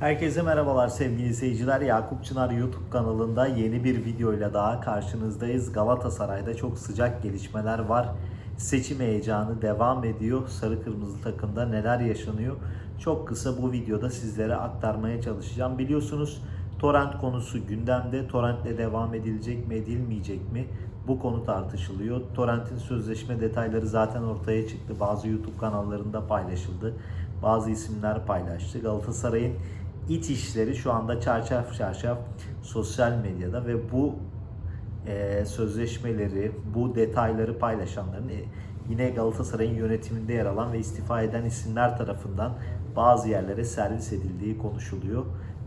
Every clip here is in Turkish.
Herkese merhabalar sevgili seyirciler. Yakup Çınar YouTube kanalında yeni bir videoyla daha karşınızdayız. Galatasaray'da çok sıcak gelişmeler var. Seçim heyecanı devam ediyor. Sarı kırmızı takımda neler yaşanıyor? Çok kısa bu videoda sizlere aktarmaya çalışacağım. Biliyorsunuz torrent konusu gündemde. Torrentle devam edilecek mi edilmeyecek mi? Bu konu tartışılıyor. Torrent'in sözleşme detayları zaten ortaya çıktı. Bazı YouTube kanallarında paylaşıldı. Bazı isimler paylaştı. Galatasaray'ın iç işleri şu anda çarşaf çarşaf sosyal medyada ve bu e, sözleşmeleri, bu detayları paylaşanların e, yine Galatasaray'ın yönetiminde yer alan ve istifa eden isimler tarafından bazı yerlere servis edildiği konuşuluyor.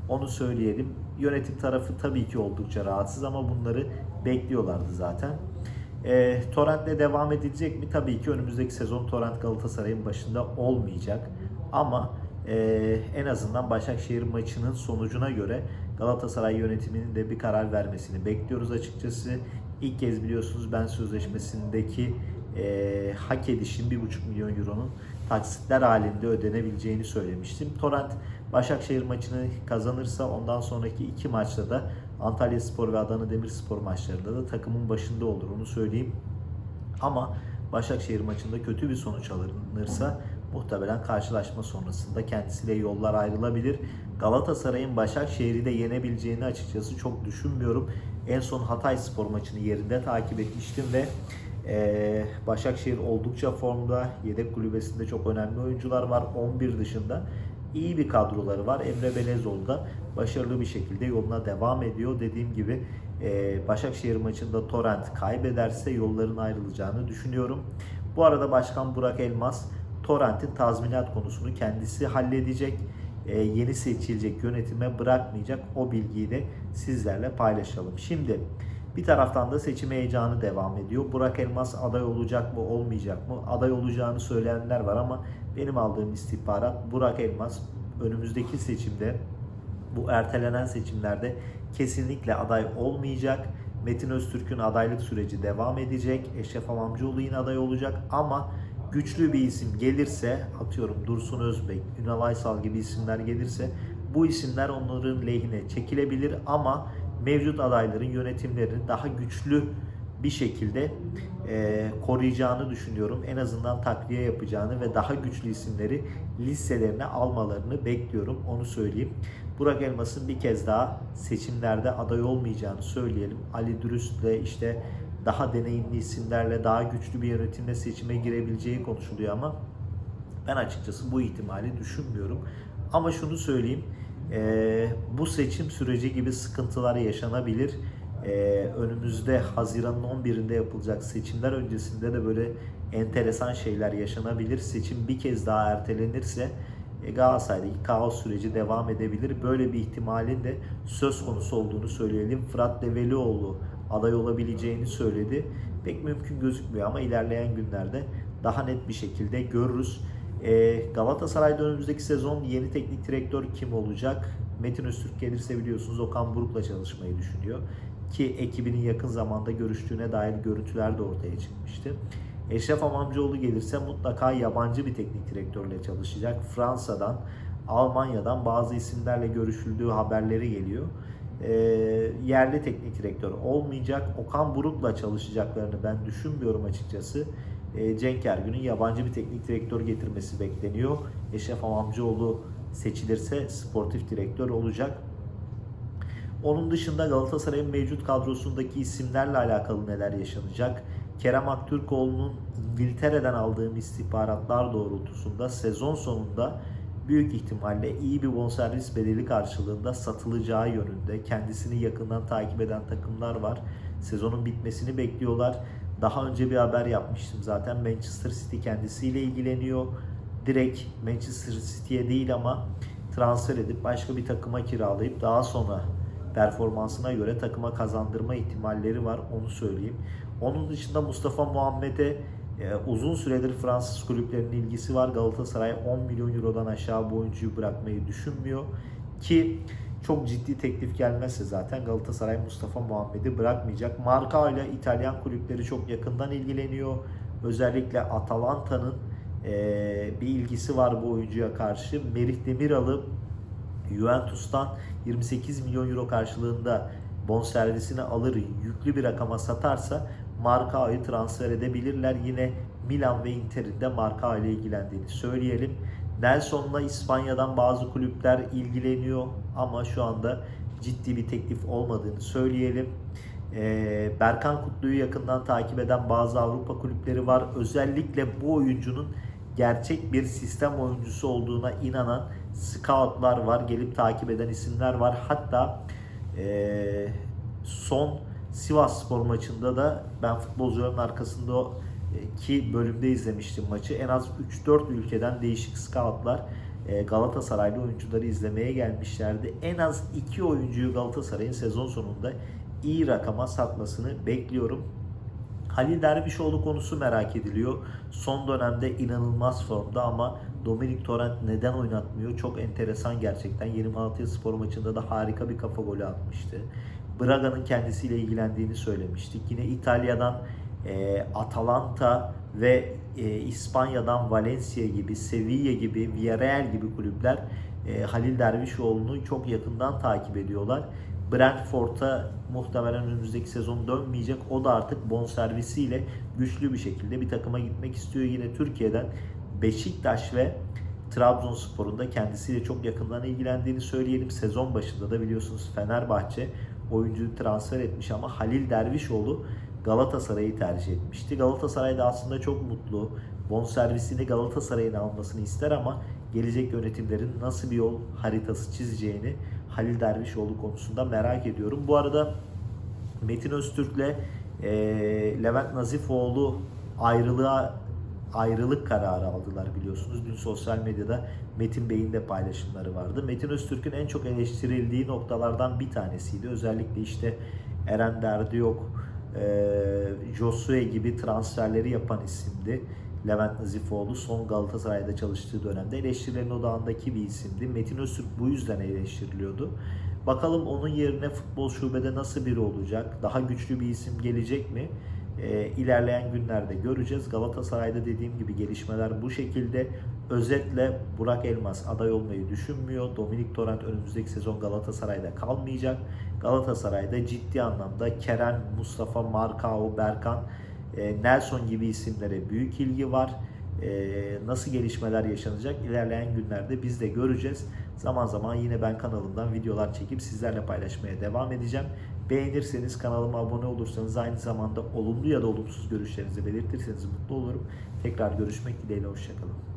Onu söyleyelim. Yönetim tarafı tabii ki oldukça rahatsız ama bunları bekliyorlardı zaten. E, Torrent'le devam edilecek mi? Tabii ki önümüzdeki sezon Torrent Galatasaray'ın başında olmayacak. Ama e, en azından Başakşehir maçının sonucuna göre Galatasaray yönetiminin de bir karar vermesini bekliyoruz açıkçası. İlk kez biliyorsunuz ben sözleşmesindeki e, hak edişin 1,5 milyon euronun taksitler halinde ödenebileceğini söylemiştim. Torrent Başakşehir maçını kazanırsa ondan sonraki iki maçta da Antalya Spor ve Adana Demirspor maçlarında da takımın başında olur onu söyleyeyim. Ama Başakşehir maçında kötü bir sonuç alınırsa muhtemelen karşılaşma sonrasında kendisiyle yollar ayrılabilir. Galatasaray'ın Başakşehir'i de yenebileceğini açıkçası çok düşünmüyorum. En son Hatay Spor maçını yerinde takip etmiştim ve ee, Başakşehir oldukça formda. Yedek kulübesinde çok önemli oyuncular var. 11 dışında iyi bir kadroları var. Emre Belezoğlu da başarılı bir şekilde yoluna devam ediyor. Dediğim gibi e, Başakşehir maçında Torrent kaybederse yolların ayrılacağını düşünüyorum. Bu arada Başkan Burak Elmas Torrent'in tazminat konusunu kendisi halledecek. E, yeni seçilecek yönetime bırakmayacak. O bilgiyi de sizlerle paylaşalım. Şimdi bir taraftan da seçim heyecanı devam ediyor. Burak Elmas aday olacak mı olmayacak mı? Aday olacağını söyleyenler var ama benim aldığım istihbarat Burak Elmas önümüzdeki seçimde bu ertelenen seçimlerde kesinlikle aday olmayacak. Metin Öztürk'ün adaylık süreci devam edecek. Eşref Amamcıoğlu yine aday olacak ama güçlü bir isim gelirse atıyorum Dursun Özbek, Ünal Aysal gibi isimler gelirse bu isimler onların lehine çekilebilir ama mevcut adayların yönetimlerini daha güçlü bir şekilde e, koruyacağını düşünüyorum. En azından takviye yapacağını ve daha güçlü isimleri listelerine almalarını bekliyorum. Onu söyleyeyim. Burak Elmas'ın bir kez daha seçimlerde aday olmayacağını söyleyelim. Ali Dürüst'le işte daha deneyimli isimlerle daha güçlü bir yönetimle seçime girebileceği konuşuluyor ama ben açıkçası bu ihtimali düşünmüyorum. Ama şunu söyleyeyim. E, bu seçim süreci gibi sıkıntılar yaşanabilir. E, önümüzde Haziran'ın 11'inde yapılacak seçimler öncesinde de böyle enteresan şeyler yaşanabilir. Seçim bir kez daha ertelenirse e, Galatasaray'daki kaos süreci devam edebilir. Böyle bir ihtimalin de söz konusu olduğunu söyleyelim. Fırat Develioğlu aday olabileceğini söyledi. Pek mümkün gözükmüyor ama ilerleyen günlerde daha net bir şekilde görürüz. E, Galatasaray'da önümüzdeki sezon yeni teknik direktör kim olacak? Metin Öztürk gelirse biliyorsunuz Okan Buruk'la çalışmayı düşünüyor. Ki ekibinin yakın zamanda görüştüğüne dair görüntüler de ortaya çıkmıştı. Eşref Amamcıoğlu gelirse mutlaka yabancı bir teknik direktörle çalışacak. Fransa'dan, Almanya'dan bazı isimlerle görüşüldüğü haberleri geliyor. E, yerli teknik direktör olmayacak. Okan Buruk'la çalışacaklarını ben düşünmüyorum açıkçası. E, Cenk Ergün'ün yabancı bir teknik direktör getirmesi bekleniyor. Eşref Amamcıoğlu seçilirse sportif direktör olacak. Onun dışında Galatasaray'ın mevcut kadrosundaki isimlerle alakalı neler yaşanacak? Kerem Aktürkoğlu'nun İngiltere'den aldığım istihbaratlar doğrultusunda sezon sonunda büyük ihtimalle iyi bir bonservis bedeli karşılığında satılacağı yönünde kendisini yakından takip eden takımlar var. Sezonun bitmesini bekliyorlar. Daha önce bir haber yapmıştım zaten. Manchester City kendisiyle ilgileniyor. Direkt Manchester City'ye değil ama transfer edip başka bir takıma kiralayıp daha sonra performansına göre takıma kazandırma ihtimalleri var. Onu söyleyeyim. Onun dışında Mustafa Muhammed'e e, uzun süredir Fransız kulüplerinin ilgisi var. Galatasaray 10 milyon eurodan aşağı bu oyuncuyu bırakmayı düşünmüyor. Ki çok ciddi teklif gelmezse zaten Galatasaray Mustafa Muhammed'i bırakmayacak. Marka ile İtalyan kulüpleri çok yakından ilgileniyor. Özellikle Atalanta'nın e, bir ilgisi var bu oyuncuya karşı. Merih Demiral'ı Juventus'tan 28 milyon euro karşılığında bonservisini alır yüklü bir rakama satarsa Markao'yu transfer edebilirler. Yine Milan ve Inter'in de Markao ile ilgilendiğini söyleyelim. Nelson'la İspanya'dan bazı kulüpler ilgileniyor ama şu anda ciddi bir teklif olmadığını söyleyelim. Ee, Berkan Kutlu'yu yakından takip eden bazı Avrupa kulüpleri var. Özellikle bu oyuncunun gerçek bir sistem oyuncusu olduğuna inanan scoutlar var. Gelip takip eden isimler var. Hatta ee, son Sivas Spor maçında da ben futbolcuların arkasında e, ki bölümde izlemiştim maçı. En az 3-4 ülkeden değişik scoutlar e, Galatasaraylı oyuncuları izlemeye gelmişlerdi. En az 2 oyuncuyu Galatasaray'ın sezon sonunda iyi rakama satmasını bekliyorum. Halil Dervişoğlu konusu merak ediliyor. Son dönemde inanılmaz formda ama Dominik Torrent neden oynatmıyor? Çok enteresan gerçekten. Yeni Malatya Spor maçında da harika bir kafa golü atmıştı. Braga'nın kendisiyle ilgilendiğini söylemiştik. Yine İtalya'dan e, Atalanta ve e, İspanya'dan Valencia gibi, Sevilla gibi, Villarreal gibi kulüpler e, Halil Dervişoğlu'nu çok yakından takip ediyorlar. Brentford'a muhtemelen önümüzdeki sezon dönmeyecek. O da artık bonservisiyle güçlü bir şekilde bir takıma gitmek istiyor. Yine Türkiye'den Beşiktaş ve Trabzonspor'un da kendisiyle çok yakından ilgilendiğini söyleyelim. Sezon başında da biliyorsunuz Fenerbahçe oyuncuyu transfer etmiş ama Halil Dervişoğlu Galatasaray'ı tercih etmişti. Galatasaray da aslında çok mutlu. Bonservisini Galatasaray'ın almasını ister ama gelecek yönetimlerin nasıl bir yol haritası çizeceğini Halil Dervişoğlu konusunda merak ediyorum. Bu arada Metin Öztürk'le e, Levent Nazifoğlu ayrılığa ayrılık kararı aldılar biliyorsunuz. Dün sosyal medyada Metin Bey'in de paylaşımları vardı. Metin Öztürk'ün en çok eleştirildiği noktalardan bir tanesiydi. Özellikle işte Eren Derdi yok, e, Josue gibi transferleri yapan isimdi. Levent Nazifoğlu son Galatasaray'da çalıştığı dönemde eleştirilerin odağındaki bir isimdi. Metin Öztürk bu yüzden eleştiriliyordu. Bakalım onun yerine futbol şubede nasıl biri olacak? Daha güçlü bir isim gelecek mi? E, ilerleyen günlerde göreceğiz. Galatasaray'da dediğim gibi gelişmeler bu şekilde. Özetle Burak Elmas aday olmayı düşünmüyor. Dominik Torrent önümüzdeki sezon Galatasaray'da kalmayacak. Galatasaray'da ciddi anlamda Kerem, Mustafa, Markao, Berkan, e, Nelson gibi isimlere büyük ilgi var. E, nasıl gelişmeler yaşanacak ilerleyen günlerde biz de göreceğiz. Zaman zaman yine ben kanalımdan videolar çekip sizlerle paylaşmaya devam edeceğim. Beğenirseniz kanalıma abone olursanız aynı zamanda olumlu ya da olumsuz görüşlerinizi belirtirseniz mutlu olurum. Tekrar görüşmek dileğiyle hoşçakalın.